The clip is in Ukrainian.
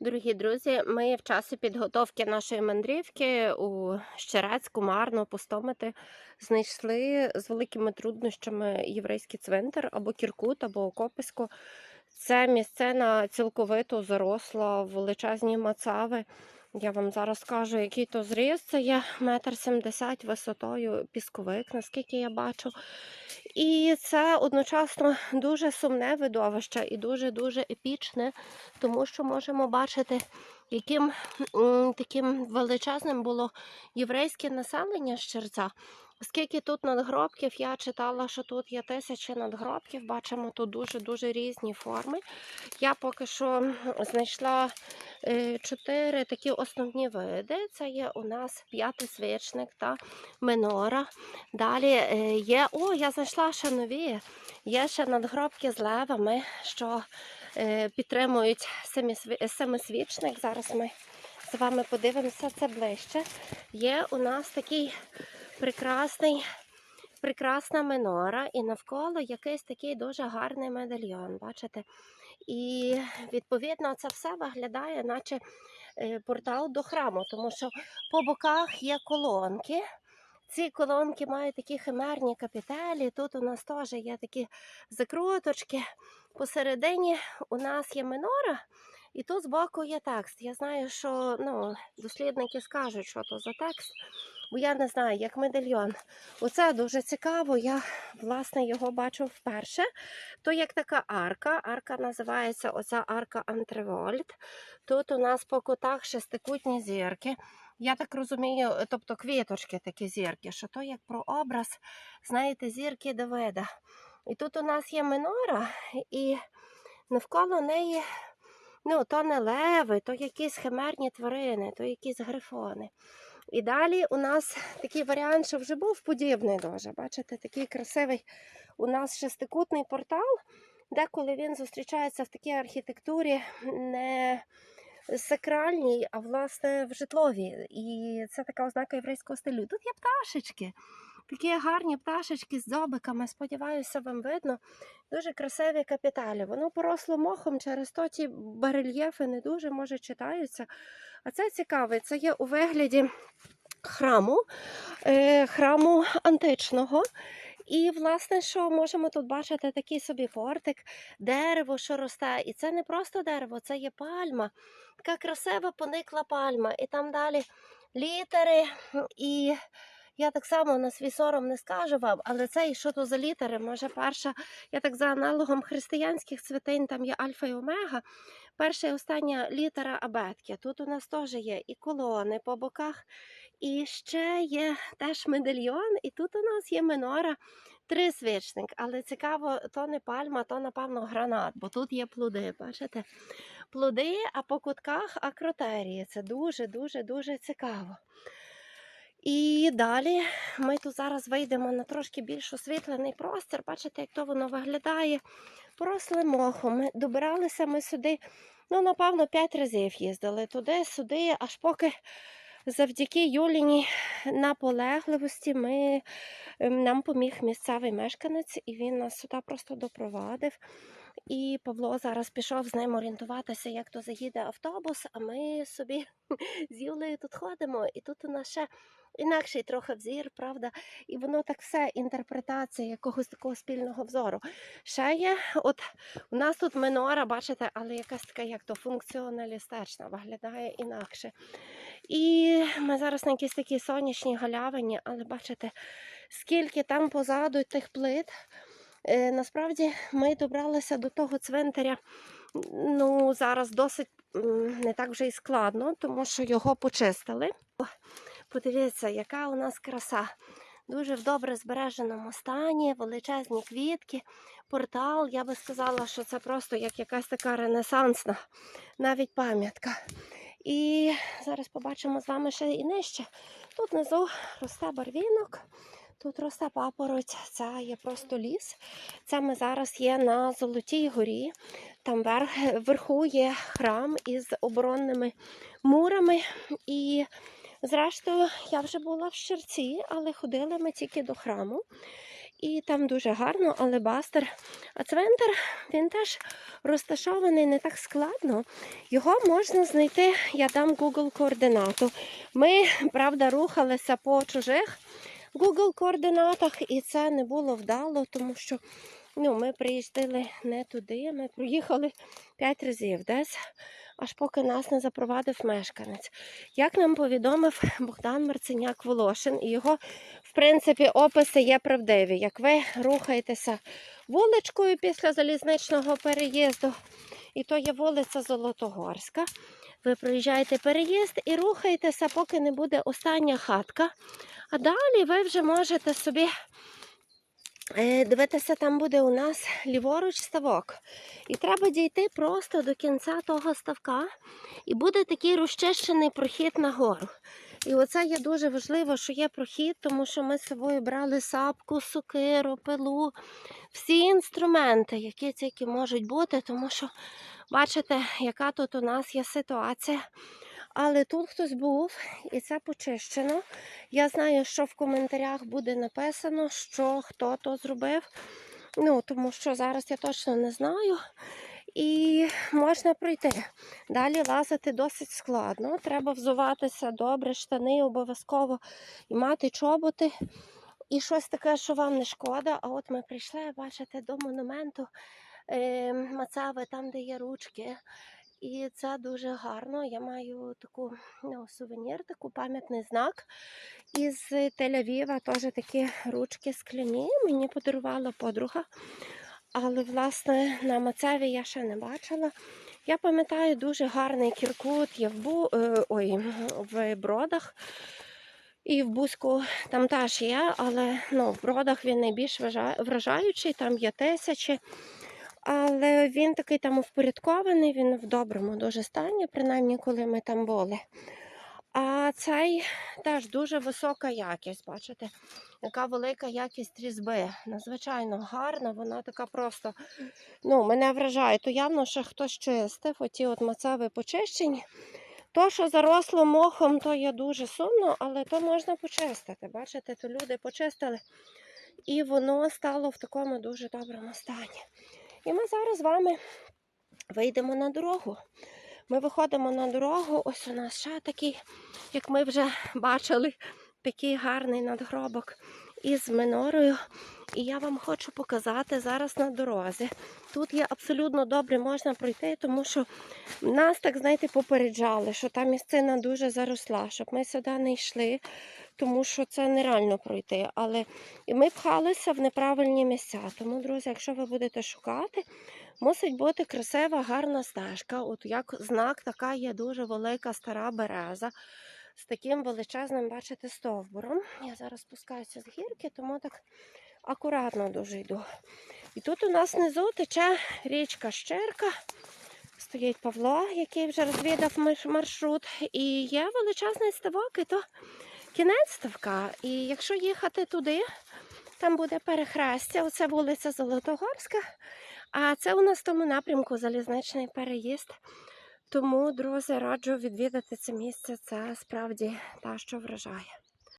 Дорогі друзі, ми в часі підготовки нашої мандрівки у Щерецьку, Марно, Пустомити знайшли з великими труднощами єврейський цвинтар або Кіркут, або Окописько. Це місцина цілковито заросла величезні мацави. Я вам зараз скажу, який то зріз. Це є метр сімдесят висотою пісковик, наскільки я бачу. І це одночасно дуже сумне видовище і дуже-дуже епічне, тому що можемо бачити, яким таким величезним було єврейське населення Щерця. Оскільки тут надгробків, я читала, що тут є тисячі надгробків, бачимо тут дуже-дуже різні форми. Я поки що знайшла е, чотири такі основні види. Це є у нас п'ятисвічник та минора. Далі е, є, о, я знайшла ще нові. Є ще надгробки з левами, що е, підтримують семисвічник. Зараз ми з вами подивимося це ближче. Є у нас такий прекрасний, прекрасна минора, і навколо якийсь такий дуже гарний медальйон. Бачите? І відповідно це все виглядає, наче е, портал до храму, тому що по боках є колонки. Ці колонки мають такі химерні капітелі. Тут у нас теж є такі закруточки. Посередині у нас є минора, і тут збоку є текст. Я знаю, що ну, дослідники скажуть, що то за текст, бо я не знаю, як медальйон. Оце дуже цікаво. Я власне його бачу вперше. То як така арка. Арка називається оця арка Антревольт. Тут у нас по кутах шестикутні зірки. Я так розумію, тобто квіточки такі зірки, що то як прообраз, знаєте, зірки Давида. І тут у нас є минора, і навколо неї ну, то не леви, то якісь химерні тварини, то якісь грифони. І далі у нас такий варіант, що вже був подібний дуже. Бачите, такий красивий у нас шестикутний портал, деколи він зустрічається в такій архітектурі не сакральній, а власне в житловій. І це така ознака єврейського стилю. Тут є пташечки. Такі гарні пташечки з дзьобиками, сподіваюся, вам видно. Дуже красиві капіталі. Воно поросло мохом, через то ті барельєфи не дуже може читаються. А це цікаве, це є у вигляді храму, е, храму античного. І, власне, що можемо тут бачити такий собі портик, дерево, що росте. І це не просто дерево, це є пальма. Така красива поникла пальма. І там далі літери. І я так само на свій сором не скажу вам, але це і що то за літери? Може, перша, я так за аналогом християнських святинь, там є альфа і омега. Перша і остання літера абетки. Тут у нас теж є і колони по боках, і ще є теж медальйон, і тут у нас є минора, трисвічник. Але цікаво, то не пальма, то, напевно, гранат, бо тут є плоди. Бачите? Плоди, а по кутках акротерії. Це дуже-дуже дуже цікаво. І далі ми тут зараз вийдемо на трошки більш освітлений простір. Бачите, як то воно виглядає. Поросли мохом. Добиралися ми сюди, ну, напевно, п'ять разів їздили туди, сюди, аж поки завдяки Юліній наполегливості ми, ем, нам поміг місцевий мешканець, і він нас сюди просто допровадив. І Павло зараз пішов з ним орієнтуватися, як то заїде автобус, а ми собі з Юлею тут ходимо, і тут у нас ще інакший трохи взір, правда, і воно так все інтерпретація якогось такого спільного взору. Ще є, от у нас тут минора, бачите, але якась така, як то функціоналістична, виглядає інакше. І ми зараз на якійсь такій сонячній галявині, але бачите, скільки там позаду тих плит. Е, насправді ми добралися до того цвинтаря. Ну, зараз досить не так вже і складно, тому що його почистили. Подивіться, яка у нас краса. Дуже в добре збереженому стані, величезні квітки, портал. Я би сказала, що це просто як якась така ренесансна, навіть пам'ятка. І зараз побачимо з вами ще і нижче. Тут внизу росте барвінок, тут росте папороть, це є просто ліс. Це ми зараз є на Золотій горі. Там вверху є храм із оборонними мурами. І Зрештою, я вже була в Щерці, але ходили ми тільки до храму. І там дуже гарно, алебастер. А цвинтар він теж розташований не так складно. Його можна знайти, я дам Google координату. Ми, правда, рухалися по чужих Google координатах, і це не було вдало, тому що ну, ми приїздили не туди, ми проїхали 5 разів десь, аж поки нас не запровадив мешканець. Як нам повідомив Богдан Марциняк Волошин, і його, в принципі, описи є правдиві. Як ви рухаєтеся вуличкою після залізничного переїзду, і то є вулиця Золотогорська. Ви проїжджаєте переїзд і рухаєтеся, поки не буде остання хатка. А далі ви вже можете собі дивитися, там буде у нас ліворуч ставок. І треба дійти просто до кінця того ставка, і буде такий розчищений прохід нагору. І оце є дуже важливо, що є прохід, тому що ми з собою брали сапку, сокиру, пилу, всі інструменти, які тільки можуть бути, тому що бачите, яка тут у нас є ситуація. Але тут хтось був і це почищено. Я знаю, що в коментарях буде написано, що хто то зробив. Ну, тому що зараз я точно не знаю. І можна пройти. Далі лазити досить складно. Треба взуватися добре, штани обов'язково і мати чоботи. І щось таке, що вам не шкода. А от ми прийшли, бачите, до монументу е, Мацави, там, де є ручки. І це дуже гарно. Я маю таку ну, сувенір, таку пам'ятний знак. Із Тель-Авіва теж такі ручки скляні. Мені подарувала подруга. Але, власне, на Мацеві я ще не бачила. Я пам'ятаю дуже гарний кіркут є в, Бу... е, Ой, в бродах. І в Бузьку там теж є, але ну, в бродах він найбільш вражаючий, там є тисячі. Але він такий там впорядкований, він в доброму дуже стані, принаймні, коли ми там були. А цей теж дуже висока якість, бачите, яка велика якість різьби. Надзвичайно гарна, вона така просто ну, мене вражає. То явно, що хтось чистив, оті от мацеви почищені. То, що заросло мохом, то є дуже сумно, але то можна почистити. Бачите, то люди почистили, і воно стало в такому дуже доброму стані. І ми зараз з вами вийдемо на дорогу. Ми виходимо на дорогу. Ось у нас ще такий, як ми вже бачили, такий гарний надгробок із минорою. І я вам хочу показати зараз на дорозі. Тут є абсолютно добре можна пройти, тому що нас, так знаєте, попереджали, що та місцина дуже заросла, щоб ми сюди не йшли, тому що це нереально пройти. Але ми пхалися в неправильні місця. Тому, друзі, якщо ви будете шукати, мусить бути красива, гарна стежка. От як знак, така є дуже велика стара береза. З таким величезним, бачите, стовбуром. Я зараз спускаюся з гірки, тому так акуратно дуже йду. І тут у нас внизу тече річка Щерка. Стоїть Павло, який вже розвідав маршрут. І є величезний ставок, і то кінець ставка. І якщо їхати туди, там буде перехрестя. Оце вулиця Золотогорська. А це у нас в тому напрямку залізничний переїзд. Тому, друзі, раджу відвідати це місце. Це справді та, що вражає.